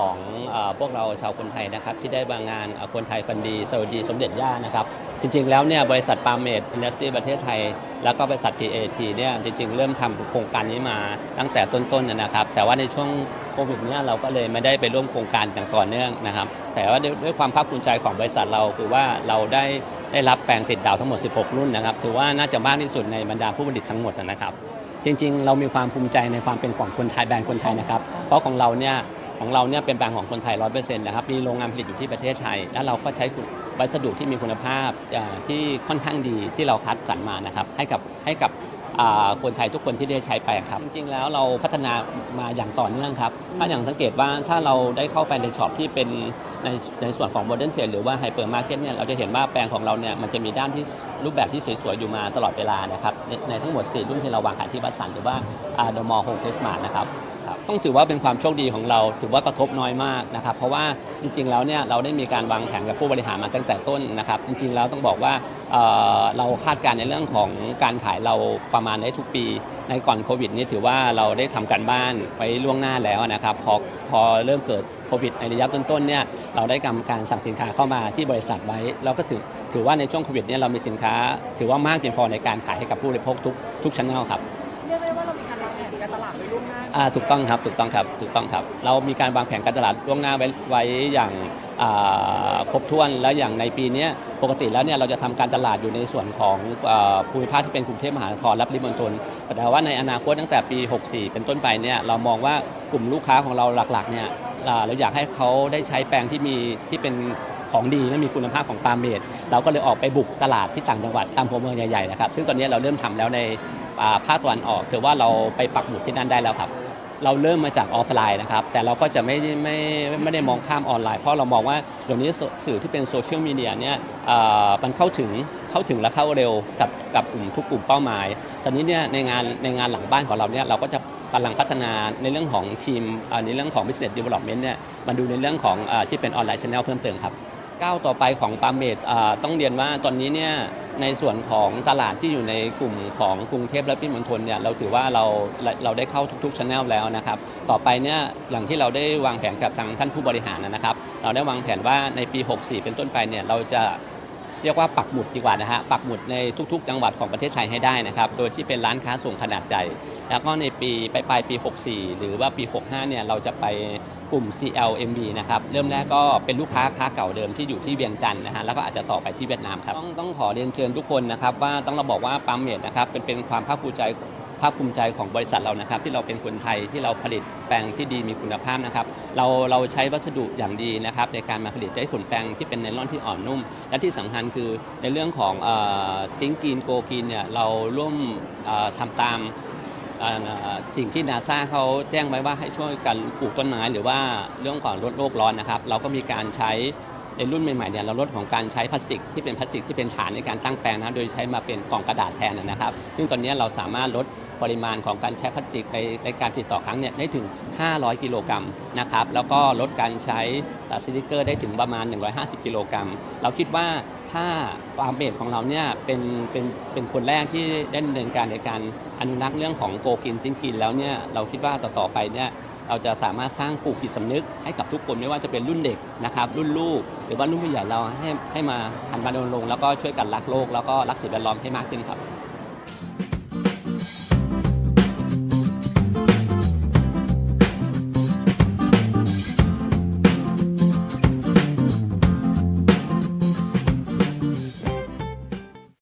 ของอพวกเราชาวคนไทยนะครับที่ได้มางานคนไทยฟันดีสวัสดีสมเด็จย่านะครับจริงๆแล้วเนี่ยบริษัทปาเมดอินดัสทรีประเทศไทย แล้วก็บริษัท PAT เนี่ยจริงๆ เริ่มทำโครงการนี้มาตั้งแต่ต้นๆนะนะครับ แต่ว่าในช่วงโควิดเนี่ยเราก็เลยไม่ได้ไปร่วมโครงการอย่างต่อเนื่องนะครับ แต่ว่าด้วยความภาคภูมิใจของบริษัทเราคือว่าเราได้ได้รับแปลงติดดาวทั้งหมด 16 รุ่นนะครับ ถือว่าน่าจะมากที่สุดในบรรดาผู้ผลิตทั้งหมดนะครับ จริงๆ เรามีความภูมิใจในความเป็นของคนไทยแบรนด์คนไทยนะครับ เพราะของเราเนี่ย ของเราเนี่ยเป็นแบรนด์ของคนไทยร้อยเปอร์เซ็นต์นะครับ มีโรงงานผลิตอยู่ที่ประเทศไทย แล้วเราก็ใช้วัสดุที่มีคุณภาพที่ค่อนข้างดีที่เราคัดสรรมานะครับให้กับให้กับคนไทยทุกคนที่ได้ใช้ไปครับ จริงๆแล้วเราพัฒนามาอย่างต่อเนื่องครับ ถ้าอย่างสังเกตว่าถ้าเราได้เข้าไปในช็อปที่เป็นในในส่วนของโมเดิร์นเทรดหรือว่าไฮเปอร์มาร์เก็ตเนี่ยเราจะเห็นว่าแปลงของเราเนี่ยมันจะมีด้านที่รูปแบบที่สวยๆ อยู่มาตลอดเวลานะครับ ในในทั้งหมด 4 รุ่นที่เราวางขายที่บัสสันหรือว่าเดอะมอลล์โฮมเฟสมาร์นะครับ ครับต้องถือว่าเป็นความโชคดีของเรา ถือว่ากระทบน้อยมากนะครับ เพราะว่าจริงๆแล้วเนี่ยเราได้มีการวางแผนกับผู้บริหารมาตั้งแต่ต้นนะครับ จริงๆแล้วต้องบอกว่าเอ่อเราคาดการณ์ในเรื่องของการขายเราประมาณได้ทุกปี ในก่อนโควิดนี่ถือว่าเราได้ทำการบ้านไว้ล่วงหน้าแล้วนะครับ พอพอเริ่มเกิดโควิดในระยะต้นๆเนี่ยเราได้กำการสั่งสินค้าเข้ามาที่บริษัทไว้เราก็ถือถือว่าในช่วงโควิดเนี่ยเรามีสินค้า ถือว่ามากเพียงพอในการขายให้กับผู้บริโภคทุกทุกชั้นเงาครับ อ่าถูกต้องครับถูกต้องครับถูกต้องครับ เรามีการวางแผนการตลาดล่วงหน้าไว้ไว้อย่างอ่าครบถ้วนแล้วอย่างในปีเนี้ยปกติแล้วเนี่ยเราจะทำการตลาดอยู่ในส่วนของอ่าภูมิภาคที่เป็นกรุงเทพมหานครและปริมณฑลแต่ว่าในอนาคตตั้งแต่ปี 64 เป็นต้นไปเนี่ยเรามองว่ากลุ่มลูกค้าของเราหลักๆเนี่ยอ่าเราอยากให้เขาได้ใช้แปลงที่มีที่เป็นของดีและมีคุณภาพของปาล์มเมดเราก็เลยออกไปบุกตลาดที่ต่างจังหวัดตามหัวเมืองใหญ่ๆนะครับซึ่งตอนนี้เราเริ่มทำแล้วใน ภาคตะวันออกถือว่าเราไปปักหมุดที่นั่นได้แล้วครับ เราเริ่มมาจากออฟไลน์นะครับ แต่เราก็จะไม่ไม่ไม่ได้มองข้ามออนไลน์ เพราะเรามองว่าเดี๋ยวนี้สื่อที่เป็นโซเชียลมีเดียเนี่ยมันเข้าถึงเข้าถึงและเข้าเร็วกับกับกลุ่มทุกกลุ่มเป้าหมาย ตอนนี้เนี่ยในงานในงานหลังบ้านของเราเนี่ยเราก็จะกำลังพัฒนาในเรื่องของทีมอ่าในเรื่องของ business development เนี่ยมาดูในเรื่องของอที่เป็นออนไลน์ชแนลเพิ่มเติมครับก้าวต่อไปของปาเมดต้องเรียนว่าตอนนี้เนี่ย ในส่วนของตลาดที่อยู่ในกลุ่มของกรุงเทพและปริมณฑลเนี่ยเราถือว่าเราเราได้เข้าทุกๆช anel แล้วนะครับ ต่อไปเนี่ยอย่างที่เราได้วางแผนกับทางท่านผู้บริหารนะครับ เราได้วางแผนว่าในปี 64 เป็นต้นไปเนี่ยเราจะเรียกว่าปักหมุดดีกว่านะฮะปักหมุดในทุก ๆ จังหวัดของประเทศไทยให้ได้นะครับ โดยที่เป็นร้านค้าส่งขนาดใหญ่ แล้วก็ในปีปลายปลายปี 64 หรือว่าปี 65 เนี่ยเราจะไปกลุ่ม CLMV นะครับเริ่มแรกก็เป็นลูกค้าค้าเก่าเดิมที่อยู่ที่เวียงจันทร์นะฮะแล้วก็อาจจะต่อไปที่เวียดนามครับต้องต้องขอเรียนเชิญทุกคนนะครับว่าต้องเราบอกว่าปั๊มเมดนะครับเป็นเป็นความภาคภูมิใจภาคภูมิใจของบริษัทเรานะครับ ที่เราเป็นคนไทยที่เราผลิตแปลงที่ดีมีคุณภาพนะครับ เราเราใช้วัสดุอย่างดีนะครับ ในการมาผลิตได้ผลแปลงที่เป็นไนลอนที่อ่อนนุ่ม และที่สำคัญคือในเรื่องของติ้งกีนโกกีนเนี่ยเราร่วมเอ่อทำตาม สิ่งที่นาซาเขาแจ้งไว้ว่าให้ช่วยกันปลูกต้นไม้หรือว่าเรื่องของลดโลกร้อนนะครับ เราก็มีการใช้ในรุ่นใหม่ๆเนี่ยเราลดของการใช้พลาสติกที่เป็นพลาสติกที่เป็นฐานในการตั้งแปลงนะโดยใช้มาเป็นกล่องกระดาษแทนนะครับ ซึ่งตอนนี้เราสามารถลดปริมาณของการใช้พลาสติกในในการผลิตต่อครั้งเนี่ยได้ถึง 500 กิโลกรัมนะครับ แล้วก็ลดการใช้สติกเกอร์ได้ถึงประมาณ 150 กิโลกรัม เราคิดว่า ถ้าฟาร์มเบดของเราเนี่ยเป็นเป็นเป็นคนแรกที่ได้ดำเนินการในการอนุรักษ์เรื่องของโกกินติ้งกินแล้วเนี่ยเราคิดว่าต่อๆไปเนี่ยเราจะสามารถสร้างปลูกจิตสำนึกให้กับทุกคนไม่ว่าจะเป็นรุ่นเด็กนะครับรุ่นลูก หรือว่ารุ่นผู้ใหญ่เราให้ให้มาหันมาดนลง แล้วก็ช่วยกันรักโลกแล้วก็รักสิ่งแวดล้อมให้มากขึ้นครับ